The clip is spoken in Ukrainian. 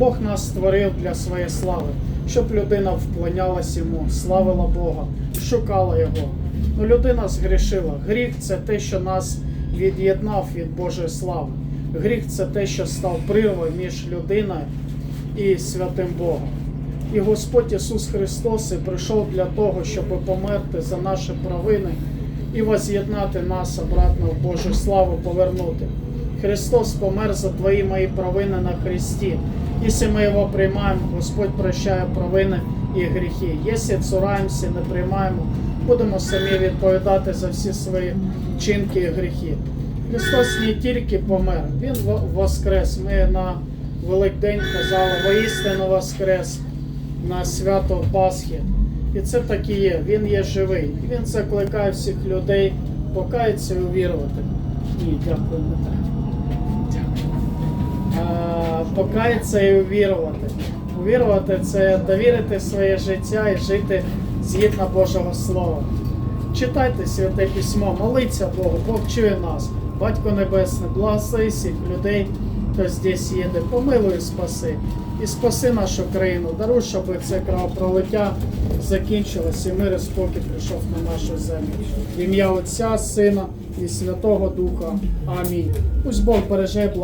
Бог нас створив для своєї слави, щоб людина вклонялась йому, славила Бога, шукала його. Ну, людина згрішила. Гріх це те, що нас від'єднав від Божої слави. Гріх це те, що став прірвою між людиною і святим Богом. І Господь Ісус Христос і прийшов для того, щоб померти за наші провини і воз'єднати нас обратно в Божу славу, повернути. Христос помер за твої мої провини на Христі. Якщо ми його приймаємо, Господь прощає провини і гріхи. Якщо цураємося, не приймаємо, будемо самі відповідати за всі свої вчинки і гріхи. Христос не тільки помер, Він воскрес. Ми на Великдень казали, воістину воскрес на свято Пасхи. І це так і є. Він є живий. І він закликає всіх людей покаятися і увірувати. Ні, дякую, не треба. Покаятися і увірувати. Увірувати це довірити своє життя і жити згідно Божого Слова. Читайте святе письмо, молиться Богу, Бог чує нас. Батько Небесний, благослови всіх людей, хто здесь їде, помилуй спаси. І спаси нашу країну, даруй, щоб це кровопролиття закінчилось і мир і спокій прийшов на нашу землю. В ім'я Отця, Сина і Святого Духа. Амінь. Пусть Бог береже благо.